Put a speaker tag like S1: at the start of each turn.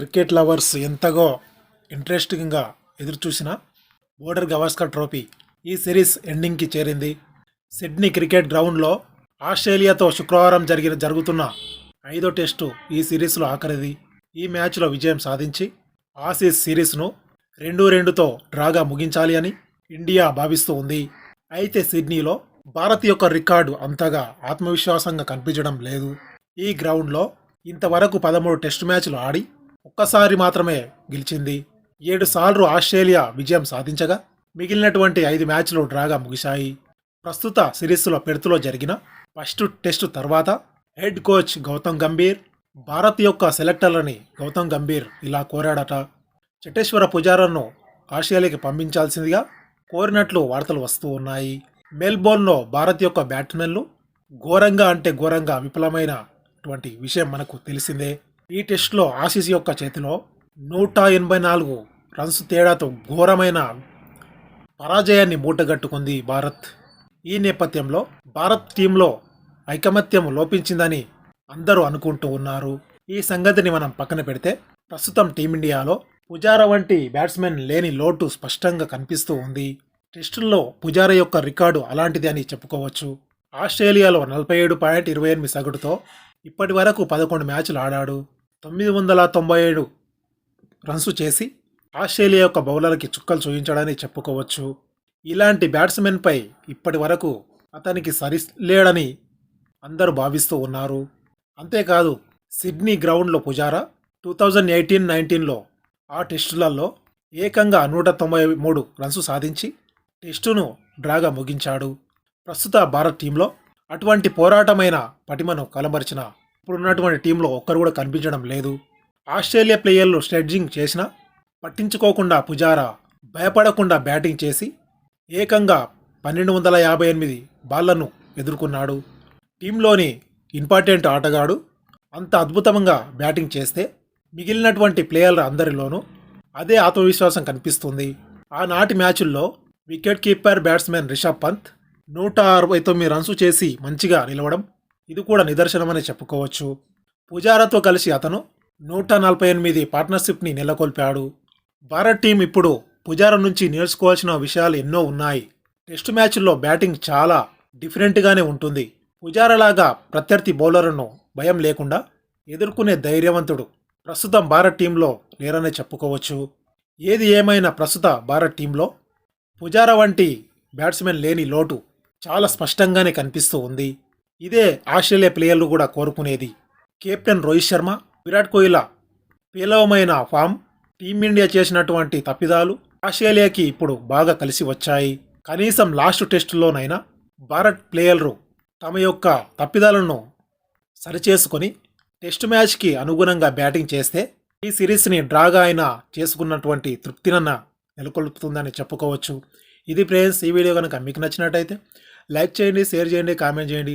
S1: Cricket lovers ఎంతగో ఇంట్రెస్టింగ్గా ఎదురుచూసిన బోర్డర్ గవాస్కర్ ట్రోఫీ ఈ సిరీస్ ఎండింగ్కి చేరింది. సిడ్నీ క్రికెట్ గ్రౌండ్లో ఆస్ట్రేలియాతో శుక్రవారం జరిగిన జరుగుతున్న ఐదో టెస్టు ఈ సిరీస్లో ఆఖరిది. ఈ మ్యాచ్లో విజయం సాధించి ఆసీస్ సిరీస్ను రెండు రెండుతో డ్రాగా ముగించాలి అని ఇండియా భావిస్తూ ఉంది. అయితే సిడ్నీలో భారత్ యొక్క రికార్డు అంతగా ఆత్మవిశ్వాసంగా కనిపించడం లేదు. ఈ గ్రౌండ్లో ఇంతవరకు పదమూడు టెస్టు మ్యాచ్లు ఆడి ఒక్కసారి మాత్రమే గెలిచింది. ఏడు సార్లు ఆస్ట్రేలియా విజయం సాధించగా మిగిలినటువంటి ఐదు మ్యాచ్లు డ్రాగా ముగిశాయి. ప్రస్తుత సిరీస్లో పెర్త్లో జరిగిన ఫస్ట్ టెస్టు తర్వాత హెడ్ కోచ్ గౌతమ్ గంభీర్ భారత్ యొక్క సెలెక్టర్లని గౌతమ్ గంభీర్ ఇలా కోరాడట. చటేశ్వర పుజారాను ఆస్ట్రేలియాకి పంపించాల్సిందిగా కోరినట్లు వార్తలు వస్తూ ఉన్నాయి. మెల్బోర్న్లో భారత్ యొక్క బ్యాట్స్మెన్లు ఘోరంగా అంటే ఘోరంగా విఫలమైనటువంటి విషయం మనకు తెలిసిందే. ఈ టెస్ట్లో ఆసీస్ యొక్క చేతిలో నూట ఎనభై నాలుగు రన్స్ తేడాతో ఘోరమైన పరాజయాన్ని మూటగట్టుకుంది భారత్. ఈ నేపథ్యంలో భారత్ టీంలో ఐకమత్యం లోపించిందని అందరూ అనుకుంటూ ఉన్నారు. ఈ సంగతిని మనం పక్కన పెడితే ప్రస్తుతం టీమిండియాలో పుజారా వంటి బ్యాట్స్మెన్ లేని లోటు స్పష్టంగా కనిపిస్తూ ఉంది. టెస్టుల్లో పుజారా యొక్క రికార్డు అలాంటిది అని చెప్పుకోవచ్చు. ఆస్ట్రేలియాలో నలభై ఏడు పాయింట్ ఇరవై ఎనిమిది సగటుతో ఇప్పటి వరకు పదకొండు మ్యాచ్లు ఆడాడు. తొమ్మిది వందల తొంభై ఏడు రన్స్ చేసి ఆస్ట్రేలియా యొక్క బౌలర్కి చుక్కలు చూపించడని చెప్పుకోవచ్చు. ఇలాంటి బ్యాట్స్మెన్పై ఇప్పటి వరకు అతనికి సరిలేడని అందరూ భావిస్తూ ఉన్నారు. అంతేకాదు సిడ్నీ గ్రౌండ్లో పుజారా టూ థౌజండ్ ఎయిటీన్ నైన్టీన్లో ఆ టెస్టులలో ఏకంగా నూట తొంభై మూడు రన్స్ సాధించి టెస్టును డ్రాగా ముగించాడు. ప్రస్తుత భారత్ టీంలో అటువంటి పోరాటమైన పటిమను ఇప్పుడు ఉన్నటువంటి టీంలో ఒక్కరు కూడా కనిపించడం లేదు. ఆస్ట్రేలియా ప్లేయర్లు స్లెడ్జింగ్ చేసినా పట్టించుకోకుండా పుజారా భయపడకుండా బ్యాటింగ్ చేసి ఏకంగా పన్నెండు వందల యాభై ఎనిమిది బాళ్ళను ఎదుర్కొన్నాడు. టీంలోని ఇంపార్టెంట్ ఆటగాడు అంత అద్భుతంగా బ్యాటింగ్ చేస్తే మిగిలినటువంటి ప్లేయర్ల అందరిలోనూ అదే ఆత్మవిశ్వాసం కనిపిస్తుంది. ఆనాటి మ్యాచుల్లో wicket keeper batsmen Rishabh Pant నూట అరవై తొమ్మిది రన్స్ చేసి మంచిగా నిలవడం ఇది కూడా నిదర్శనమని చెప్పుకోవచ్చు. పుజారాతో కలిసి అతను నూట నలభై ఎనిమిది పార్ట్నర్షిప్ని నెలకొల్పాడు. భారత్ టీం ఇప్పుడు పుజారా నుంచి నేర్చుకోవాల్సిన విషయాలు ఎన్నో ఉన్నాయి. టెస్ట్ మ్యాచ్ల్లో బ్యాటింగ్ చాలా డిఫరెంట్గానే ఉంటుంది. పుజారాలాగా ప్రత్యర్థి బౌలర్ను భయం లేకుండా ఎదుర్కొనే ధైర్యవంతుడు ప్రస్తుతం భారత్ టీంలో లేరనే చెప్పుకోవచ్చు. ఏది ఏమైనా ప్రస్తుత భారత్ టీంలో పుజారా వంటి బ్యాట్స్మెన్ లేని లోటు చాలా స్పష్టంగానే కనిపిస్తూ ఉంది. ఇదే ఆస్ట్రేలియా ప్లేయర్లు కూడా కోరుకునేది. కెప్టెన్ రోహిత్ శర్మ విరాట్ కోహ్లీ పేలవమైన ఫామ్ టీమిండియా చేసినటువంటి తప్పిదాలు ఆస్ట్రేలియాకి ఇప్పుడు బాగా కలిసి వచ్చాయి. కనీసం లాస్ట్ టెస్టులోనైనా భారత్ ప్లేయర్లు తమ యొక్క తప్పిదాలను సరిచేసుకొని టెస్ట్ మ్యాచ్కి అనుగుణంగా బ్యాటింగ్ చేస్తే ఈ సిరీస్ని డ్రాగా అయినా చేసుకున్నటువంటి తృప్తినన్న నెలకొల్పుతుందని చెప్పుకోవచ్చు. ఇది ఫ్రెండ్స్ ఈ వీడియో కనుక మీకు నచ్చినట్టయితే లైక్ చేయండి షేర్ చేయండి కామెంట్ చేయండి.